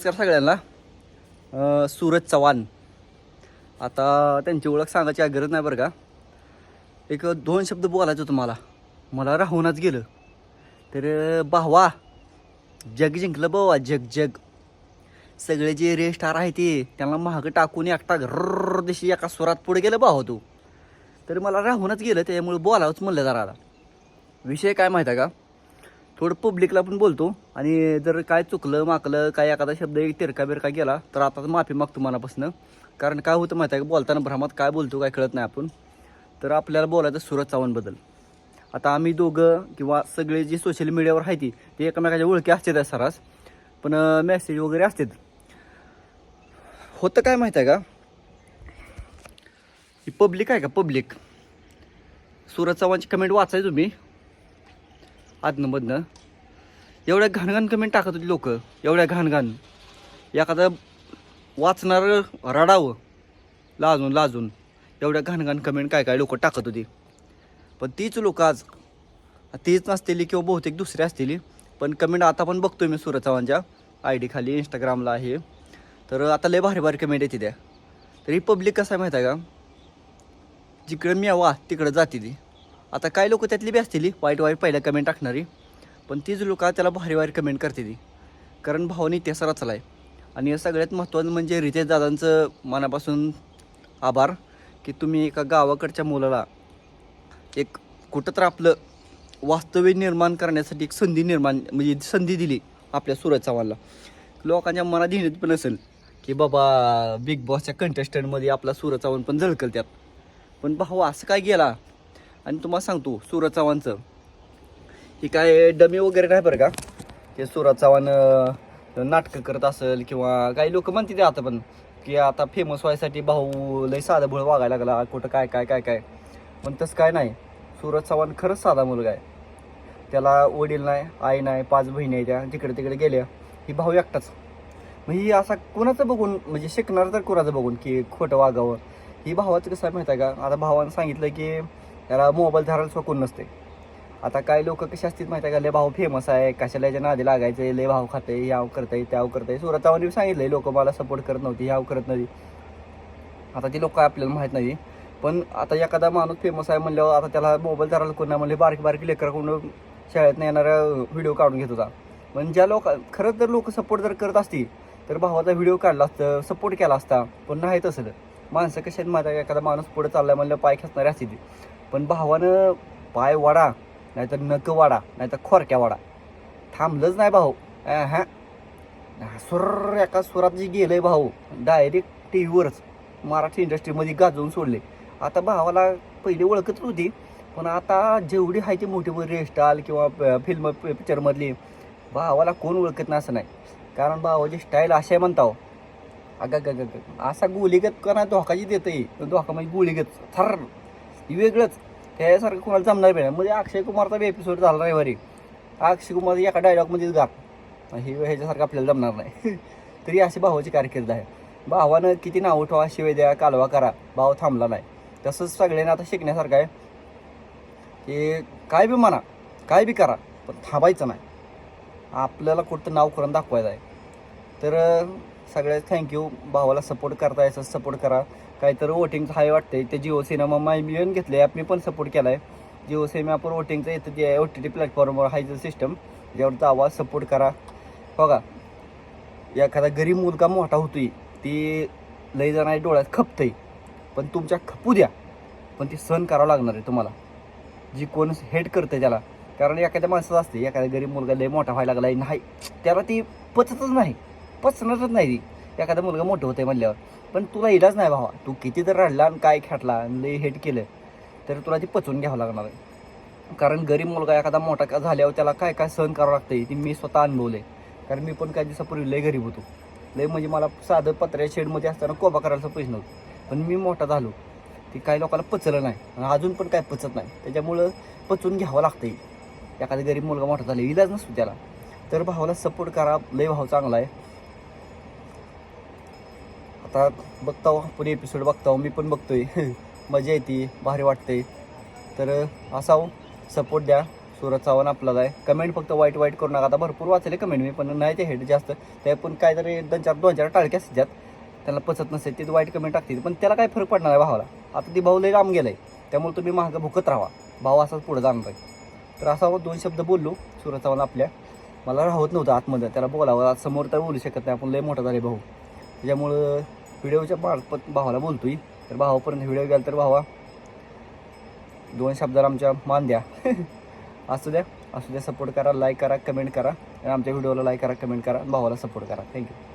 नमस्कार सगळ्यांना. सूरज चव्हाण. आता त्यांची ओळख सांगायची गरज नाही बरं का. एक दोन शब्द बोलायचं होतं मला मला राहूनच गेलं. तर भावा जग जिंकलं बावा जग जग. सगळे जे रे स्टार आहे ते त्यांना महाग टाकून एकटा घर दिशी एका स्वरात पुढे गेलं भावा तू. तर मला राहूनच गेलं त्याच्यामुळे बोलावंच म्हणलं जरा. विषय काय माहीत आहे का? थोडं पब्लिकला पण बोलतो. आणि जर काय चुकलं माकलं काय एखादा शब्द एक तिरका बिरका गेला तर आता माफी मागतो मनापासून. कारण काय होतं माहिती आहे का? बोलताना भ्रमात काय बोलतो काय कळत नाही आपण. तर आपल्याला बोलायचं सूरज चव्हाणबद्दल आता आम्ही दोघं किंवा सगळे जे सोशल मीडियावर आहे ती ते एकमेकाच्या ओळखी असतात सरास. पण मेसेज वगैरे असतात. होतं काय माहीत आहे का? ही पब्लिक आहे का? पब्लिक सूरज चव्हाणची कमेंट वाचाय तुम्ही. आदनंमधनं एवढ्या घाणघाण कमेंट टाकत होती लोक. एवढ्या घाणघाण. एखादं वाचणार रडावं. लाजून लाजून. एवढ्या घाणघाण कमेंट काय काय लोक टाकत होती. पण तीच लोक आज तीच नसलेली किंवा बहुतेक दुसरी असतील पण कमेंट आता पण बघतोय मी सूरज चव्हाणच्या आय डी खाली इंस्टाग्रामला आहे. तर आता लय भारी भारी कमेंट येते त्या. तर ही पब्लिक कसं आहे माहीत आहे का? जिकडं मी आवा तिकडं जाते ती. आता काय लोक त्यातली बी असतील वाईट वाईट पहिल्या कमेंट टाकणारी. पण तीच लोक त्याला भारी भारी कमेंट करते ती कारण भावानी इतिहास रचला आहे. आणि सगळ्यात महत्त्वाचं म्हणजे रितेश दादांचं मनापासून आभार की तुम्ही एका गावाकडच्या मुलाला एक कुठं तर आपलं वास्तव्य निर्माण करण्यासाठी एक संधी निर्माण म्हणजे संधी दिली आपल्या सुरज चव्हाणला. लोकांच्या मनात येण्यात पण असेल की बाबा बिग बॉसच्या कंटेस्टंटमध्ये आपला सुरज चव्हाण पण झळकल त्यात पण भाऊ असं काय गेला? आणि तुम्हाला सांगतो सूरज चव्हाणचं. ही काय डमी वगैरे नाही बरं का? ते सूरज चव्हाण नाटकं करत असेल किंवा काही लोक म्हणते ते आता पण की आता फेमस व्हायसाठी भाऊ लय साधा भुळ वागायला लागला कुठं काय काय काय काय. पण तसं काय नाही. सूरज चव्हाण खरंच साधा मुलगा आहे. त्याला वडील नाही आई नाही पाच बहिणी आहे त्या तिकडे तिकडे गेल्या. ही भाऊ एकटाच. मग ही असा कोणाचं बघून म्हणजे शिकणार तर कोणाचं बघून की खोटं वागावं? ही भावाचं कसं आहे माहिती आहे का? आता भावानं सांगितलं की त्याला मोबाईल धरायला सोकून नसते. आता काही लोक कसे असतील माहिती आहे का? लय भाऊ फेमस आहे. कशाला याच्या नादी लागायचं? लय भाव खाते याव करताय त्याव करताय. सुरत सांगितलं सांगितलंय लोक मला सपोर्ट करत नव्हती याव करत नव्हती. आता ती लोक आपल्याला माहीत नाही. पण आता एखादा माणूस फेमस आहे म्हणल्यावर आता त्याला मोबाईल धरायला कोण नाही म्हणले? बारीक बारीक लेकराकडून शाळेत येणारा व्हिडिओ काढून घेत होता. पण ज्या लोक खरंच जर लोक सपोर्ट जर करत असतील तर भावाचा व्हिडिओ काढला असतं सपोर्ट केला असता पण नाही तसं. माणसं कशात माझ्या एखादा माणूस पुढे चाललाय म्हणलं पाय खेचणारे असतील. ती पण भावानं पाय वाडा नाहीतर नक वाडा नाहीतर खोरक्या वाडा. थांबलंच नाही भाऊ. हा सुर एका सुरात जे गेलंय भाऊ डायरेक्ट टी व्हीवरच मराठी इंडस्ट्रीमध्ये गाजवून सोडले. आता भावाला पहिले ओळखत नव्हती पण आता जेवढी आहे ती मोठी मोठी रेस्टाल किंवा फिल्म पिक्चरमधली भावाला कोण ओळखत नाही असं नाही. कारण भावाची स्टाईल अशी आहे म्हणताव. अग ग ग असा गोलीगत का नाही धोकाची देते धोका म्हणजे गोलीगत. थर वेगळंच. त्यासारखं कोणाला जमणार भेटा म्हणजे अक्षय कुमारचा बी एपिसोड झाला रविवारी. अक्षय कुमार एका डायलॉगमध्येच गात हे ह्याच्यासारखं आपल्याला जमणार नाही. तरी अशी भावाची कारकीर्द आहे. भावानं किती नाव ठेवा शिवाय द्या कालवा करा. भाव थांबला नाही. तसंच सगळ्यांना आता शिकण्यासारखं आहे. की काय बी म्हणा काय बी करा पण थांबायचं नाही. आपल्याला कुठं नाव करून दाखवायचं आहे. तर अं, सगळ्यात थँक्यू भावाला सपोर्ट करता यायचं सपोर्ट करा. काहीतरी वोटिंगचं हाय वाटते ते जिओ सिनेमा माय मिळून घेतले ॲपनी पण सपोर्ट केला आहे जिओ सिनेमावर वोटिंगचं येतं ते ओ टी टी प्लॅटफॉर्मवर हायचं सिस्टम त्याच्यावरचा आवाज सपोर्ट करा. बघा एखादा गरीब मुलगा मोठा होतोय ती लई जण डोळ्यात खपतंय पण तुमच्या खपू द्या. पण ती सहन करावं लागणार आहे तुम्हाला. जी कोण हेट करते त्याला. कारण एखाद्या माणसाचं असते एखादा गरीब मुलगा लय मोठा व्हायला लागलाय नाही त्याला ती पचतच नाही. पचणारच नाही. ती एखादा मुलगा मोठं होतंय म्हणल्यावर. पण तुला इलाज नाही भावा. तू किती जर रडला आणि काय खेटला आणि लय हेट केलं तर तुला ती पचवून घ्यावं लागणार आहे. कारण गरीब मुलगा एखादा मोठा का झाल्यावर त्याला काय काय सहन करावं लागतंय ती मी स्वतः अनुभवले कारण मी पण काही दिवसापूर्वी लय गरीब होतो. लय म्हणजे मला साधं पत्र्या शेडमध्ये असताना कोबा करायला पैसे नव्हतं. पण मी मोठा झालो. ती काही लोकांना पचलं नाही. आणि अजून पण काय पचत नाही. त्याच्यामुळं पचवून घ्यावं लागतंय. एखादा गरीब मुलगा मोठा झाला इलाज नसतो त्याला. तर भावाला सपोर्ट करा. लय भाव चांगला आहे. आता बघता आपण एपिसोड बघता मी पण बघतोय. मजा येते भारी वाटते तर असा सपोर्ट द्या. सुरत चव्हाण आपल्याला आहे. कमेंट फक्त वाईट वाईट करू नका. आता भरपूर वाचले कमेंट मी पण नाही ते हेड जास्त. ते पण काहीतरी दोन चार दोन चार टाळके असतात त्याला पचत नसेल ते वाईट कमेंट टाकतील. पण त्याला काय फरक पडणार आहे भावाला. आता ती भाऊ लई लांब आहे त्यामुळे तुम्ही महाग भुकत राहा. भाऊ असाच पुढे जाणार आहे तर असा दोन शब्द बोललो सुरत चव्हाण आपल्या. मला राहत नव्हतं आतमध्ये. त्याला बोलावं आज समोर तर बोलू शकत नाही. आपण लय मोठा झाले भाऊ. त्याच्यामुळं व्हिडिओच्या मार्फत भावाला बोलतोय. तर भावापर्यंत व्हिडिओ गेला तर भावा दोन शब्दाला आमच्या मान द्या. असू द्या. असू द्या सपोर्ट करा लाईक करा कमेंट करा. आणि आमच्या व्हिडिओला लाईक करा कमेंट करा. भावाला सपोर्ट करा. थँक्यू